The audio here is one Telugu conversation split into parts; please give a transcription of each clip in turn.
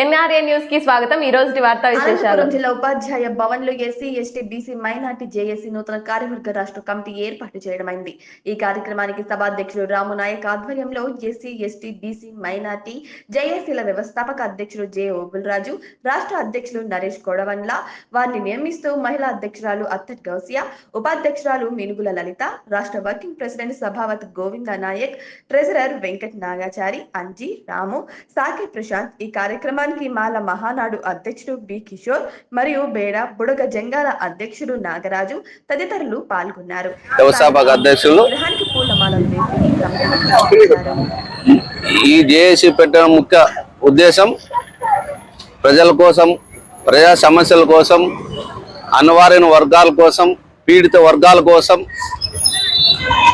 ఎన్ఆర్ఏ న్యూస్కి స్వాగతం. ఈ రోజు వార్తా విశేషాలు. జిల్లా ఉపాధ్యాయ భవన్లో SC ST BC minority JAC నూతన కార్యవర్గ రాష్ట్ర కమిటీ ఏర్పాటు చేయడమైంది. ఈ కార్యక్రమానికి సభాధ్యక్షుడు రాము నాయక్ ఆధ్వర్యంలో ఎస్సీ ఎస్టీ బీసీ మైనార్టీ జేఏసీల వ్యవస్థాపక అధ్యక్షుడు జె ఓబుల్రాజు రాష్ట్ర అధ్యక్షులు నరేష్ కొడవన్ల వారిని నియమిస్తూ మహిళా అధ్యక్షురాలు అత్తట్ గౌసియా ఉపాధ్యక్షురాలు మినుగుల లలిత రాష్ట్ర working president Sabhavat Govinda Naik treasurer Venkat Nagachari Anji Ramu Sake Prashanth ఈ కార్యక్రమానికి మాల మహానాడు అధ్యక్షుడు బి కిషోర్ మరియు బేడ బుడగ జంగాల అధ్యక్షుడు నాగరాజు తదితరులు పాల్గొన్నారు విగ్రహానికి పూలమాలలు వేసి. ఈ జేఏసీ పెట్టడం ముఖ్య ఉద్దేశం ప్రజల కోసం ప్రజా సమస్యల కోసం అనివార్య వర్గాల కోసం పీడిత వర్గాల కోసం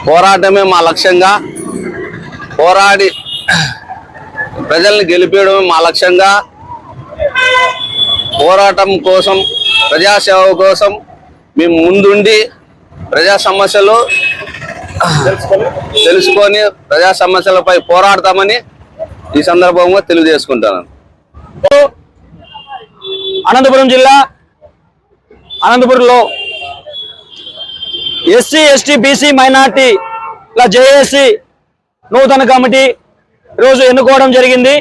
పోరాటమే మా లక్ష్యంగా పోరాడి ప్రజల్ని గెలిపేయడమే మా లక్ష్యంగా. పోరాటం కోసం ప్రజాసేవ కోసం మేము ముందుండి ప్రజా సమస్యలు తెలుసుకొని ప్రజా సమస్యలపై పోరాడతామని ఈ సందర్భంగా తెలియజేసుకుంటాను అనంతపురం జిల్లా అనంతపురంలో ఎస్సీ ఎస్టీ బీసీ మైనార్టీల జేఏసీ నూతన కమిటీ ఈరోజు ఎన్నుకోవడం జరిగింది.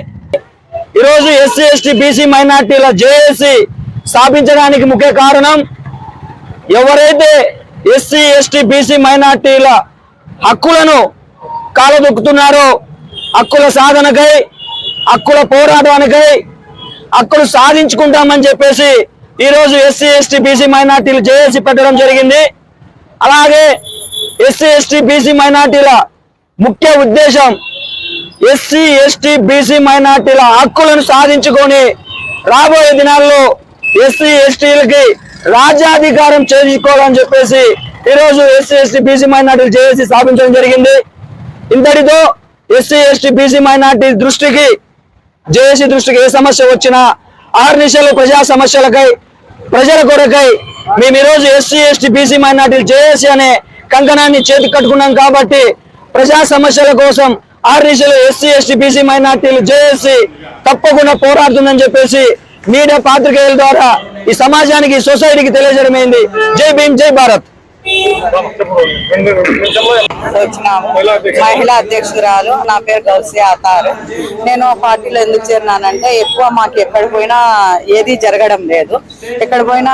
ఈరోజు ఎస్సీ ఎస్టీ బీసీ మైనార్టీల జేఏసీ స్థాపించడానికి ముఖ్య కారణం ఎవరైతే ఎస్సీ ఎస్టీ బీసీ మైనార్టీల హక్కులను కాలదొక్కుతున్నారో హక్కుల సాధనకై హక్కుల పోరాటానికై హక్కులు సాధించుకుంటామని చెప్పేసి ఈరోజు ఎస్సీ ఎస్టీ బీసీ మైనార్టీలు జేఏసీ పెట్టడం జరిగింది. అలాగే ఎస్సీ ఎస్టీ బీసీ మైనార్టీల ముఖ్య ఉద్దేశం ఎస్సీ ఎస్టీ బీసీ మైనార్టీల హక్కులను సాధించుకొని రాబోయే దినాల్లో ఎస్సీ ఎస్టీలకి రాజ్యాధికారం చేయించుకోవాలని చెప్పేసి ఈరోజు ఎస్సీ ఎస్టీ బీసీ మైనార్టీలు చేసి స్థాపించడం జరిగింది. ఇంతటితో ఎస్సీ ఎస్టీ బీసీ మైనార్టీ దృష్టికి జేఏసీ దృష్టికి ఏ సమస్య వచ్చినా ఆరు నిమిషాలు ప్రజా సమస్యలకై ప్రజల కొరకై మేము ఈరోజు ఎస్సీ ఎస్టీ బీసీ మైనార్టీలు జేఏసీ అనే కంకణాన్ని చేతి కట్టుకున్నాం కాబట్టి ప్రజా సమస్యల కోసం ఆరు ఎస్సీ ఎస్టీ బీసీ మైనార్టీలు జేఏసీ తప్పకుండా పోరాడుతుందని చెప్పేసి మీడియా పాత్రికేయుల ద్వారా ఈ సమాజానికి సొసైటీకి తెలియజేయడమైంది. జై భీమ్ జై భారత్. మహిళా అధ్యక్షురాలు. నా పేరు గౌసి ఆతారు. నేను పార్టీలో ఎందుకు చేరినానంటే ఎక్కువ మాకు ఎక్కడ పోయినా ఏది జరగడం లేదు. ఎక్కడ పోయినా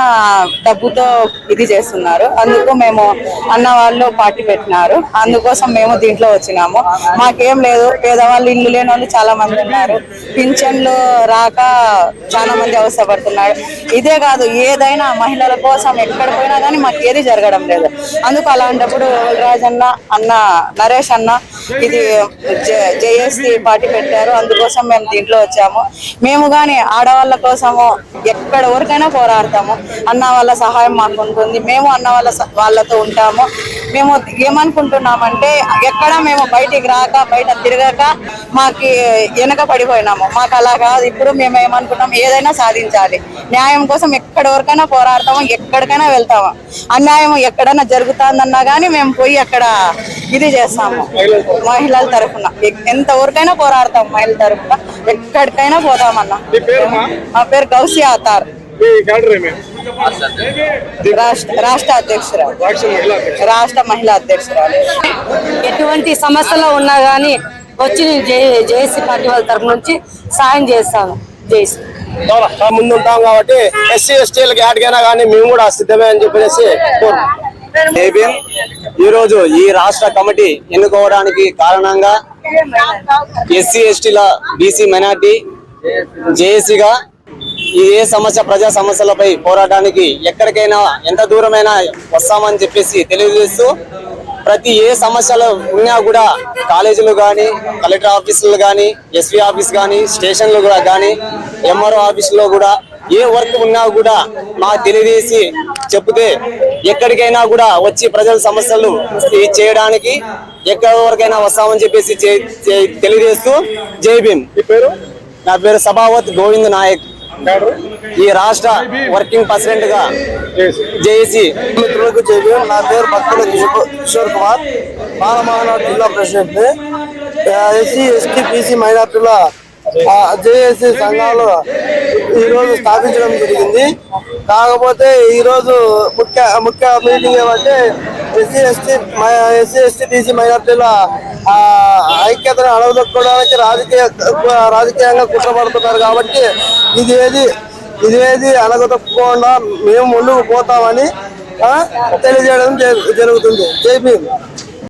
డబ్బుతో ఇది చేస్తున్నారు. అందుకు మేము అన్న వాళ్ళు పార్టీ పెట్టినారు. అందుకోసం మేము దీంట్లో వచ్చినాము. మాకేం లేదు. పేదవాళ్ళు ఇల్లు లేని వాళ్ళు చాలా మంది ఉన్నారు. పింఛన్లు రాక చాలా మంది అవసరపడుతున్నారు ఇదే కాదు ఏదైనా మహిళల కోసం ఎక్కడ పోయినా కానీ మాకు ఏది జరగడం లేదు. అందుకు అలాంటప్పుడు రాజ్ అన్న అన్న నరేష్ అన్న ఇది జేఎస్సి పార్టీ పెట్టారు. అందుకోసం మేము దీంట్లో వచ్చాము. మేము కానీ ఆడవాళ్ళ కోసము ఎక్కడ వరకైనా పోరాడతాము. అన్న వాళ్ళ సహాయం మాకు ఉంటుంది మేము అన్న వాళ్ళ వాళ్ళతో ఉంటాము. మేము ఏమనుకుంటున్నామంటే ఎక్కడ మేము బయటికి రాక బయట తిరగక మాకి వెనక పడిపోయినాము. మాకు అలా కాదు. ఇప్పుడు మేము ఏమనుకున్నాం ఏదైనా సాధించాలి. న్యాయం కోసం ఎక్కడి వరకైనా పోరాడతాము ఎక్కడికైనా వెళ్తాము. అన్యాయం ఎక్కడైనా జరుగుతుందన్నా కానీ మేము పోయి అక్కడ ఇది చేస్తాము. మహిళల తరఫున. ఎంత వరకైనా పోరాడతాం మహిళల తరఫున. ఎక్కడికైనా పోతామన్నా మా పేరు గౌసి ఆతార్ రాష్ట్ర రాష్ట్ర అధ్యక్షురాలు. రాష్ట్ర మహిళా అధ్యక్షురాలు. ఎటువంటి సమస్యలో ఉన్నా గానీ వచ్చి నేను జే జేఏసీ పార్టీ వాళ్ళ తరపు నుంచి సాయం చేస్తాను. జేసీ ముందు ఉంటాం కాబట్టి ఎస్సీ ఎస్టీలకి యాడికైనా కానీ మేము కూడా సిద్ధమే అని చెప్పేసి కోరుకుంటున్నాం. ఈ రోజు ఈ రాష్ట్ర కమిటీ ఎన్నుకోవడానికి కారణంగా ఎస్సీ ఎస్టీల బీసీ మైనార్టీ జేఏసీగా ఏ సమస్య ప్రజా సమస్యలపై పోరాటానికి ఎక్కడికైనా ఎంత దూరమైనా వస్తామని చెప్పేసి తెలియజేస్తూ ప్రతి ఏ సమస్యలు ఉన్నా కూడా కాలేజీలు కానీ కలెక్టర్ ఆఫీసులు కానీ ఎస్పీ ఆఫీస్ కానీ స్టేషన్లు కూడా కానీ ఎంఆర్ఓ ఆఫీసులో కూడా ఏ వర్క్ ఉన్నా కూడా మాకు తెలియజేసి చెప్తే ఎక్కడికైనా కూడా వచ్చి ప్రజల సమస్యలు చేయడానికి ఎక్కడి వరకైనా వస్తామని చెప్పేసి తెలియజేస్తూ జై భీమ్. పేరు? నా పేరు సభావత్ గోవింద్ నాయక్. ఈ రాష్ట్ర వర్కింగ్ ప్రెసిడెంట్గా జేఏసీ మిత్రులకు చెప్పి నా పేరు భక్తుల కిషోర్ కుమార్. బాలమహానాడు జిల్లా ప్రెసిడెంట్. ఎస్సీ ఎస్టీ బీసీ మైనార్టీల జేఏసీ సంఘాలు ఈ రోజు స్థాపించడం జరిగింది. కాకపోతే ఈరోజు ముఖ్య ముఖ్య మీటింగ్ ఏమంటే SC ST SC ST BC మైనార్టీల ఆ, ఐక్యతను అడగదొక్కడానికి రాజకీయ రాజకీయంగా కుట్రపడుతున్నారు కాబట్టి ఇది ఏది ఇది ఏది మేము ముందుకు పోతామని తెలియజేయడం జరుగుతుంది. జై భీమ్.